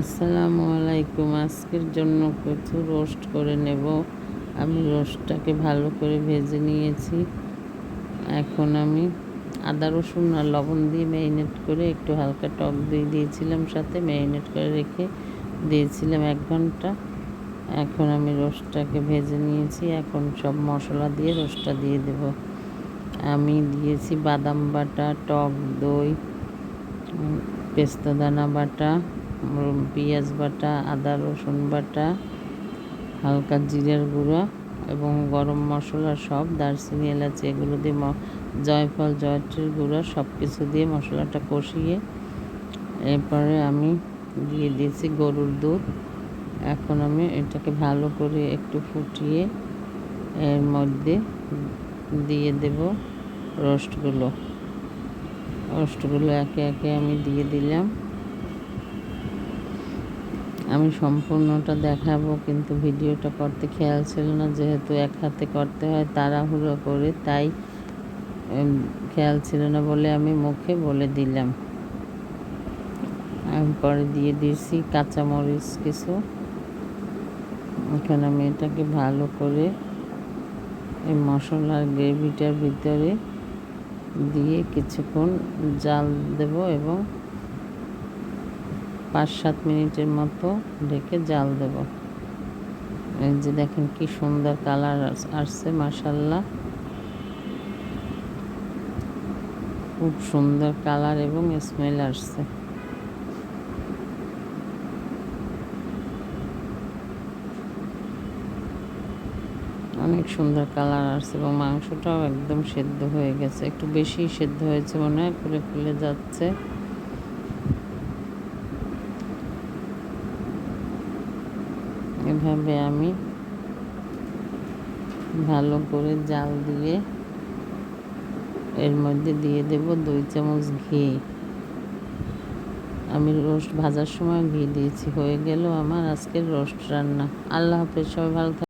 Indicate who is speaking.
Speaker 1: আসসালামু আলাইকুম। আজকের জন্য কচু রোস্ট করে নেব। আমি রোস্টটাকে ভালো করে ভেজে নিয়েছি। এখন আমি আদা, রসুন আর লবণ দিয়ে ম্যারিনেট করে একটু হালকা টক দই দিয়েছিলাম সাথে। ম্যারিনেট করে রেখে দিয়েছিলাম এক ঘণ্টা। এখন আমি রোস্টটাকে ভেজে নিয়েছি। এখন সব মশলা দিয়ে রোস্টটা দিয়ে দেব। আমি দিয়েছি বাদাম বাটা, টক দই পেস্তাদানা বাটা পেঁয়াজ বাটা, আদা, রসুন বাটা, হালকা জিরের গুঁড়ো এবং গরম মশলা সব, দারচিনি, এলাচি, এগুলো দিয়ে জয়ফল, জয়ত্রীর গুঁড়ো সব কিছু দিয়ে মশলাটা কষিয়ে এরপরে আমি দিয়ে দিয়েছি গরুর দুধ। এখন আমি এটাকে ভালো করে একটু ফুটিয়ে এর মধ্যে দিয়ে দেব রোস্টগুলো রোস্টগুলো একে একে আমি দিয়ে দিলাম। আমি সম্পূর্ণটা দেখাবো, কিন্তু ভিডিওটা করতে খেয়াল ছিল না, যেহেতু এক হাতে করতে হয়, তাড়াহুড়ো করে, তাই খেয়াল ছিল না বলে আমি মুখে বলে দিলাম। আমি পরে দিয়ে দিয়েছি কাঁচামরিচ কিছু। এখন আমি এটাকে ভালো করে এই মশলার গ্রেভিটার ভিতরে দিয়ে কিছুক্ষণ জাল দেব এবং পাঁচ সাত মিনিটের মতো ঢেকে জাল দেব। এই যে দেখেন কি সুন্দর কালার আসছে মাসাল্লাহ খুব সুন্দর কালার এবং স্মেল আসছে। অনেক সুন্দর কালার আসছে এবং মাংসটাও একদম সেদ্ধ হয়ে গেছে। একটু বেশি সেদ্ধ হয়েছে মনে হয় ফুলে ফুলে যাচ্ছে। এভাবে আমি ভালো করে জাল দিয়ে এর মধ্যে দিয়ে দেব দুই চামচ ঘি। আমি রোস্ট ভাজার সময় ঘি দিয়েছি, হয়ে গেল আমার আজকের রোস্ট রান্না। আল্লাহ হাফেজ, সবাই ভালো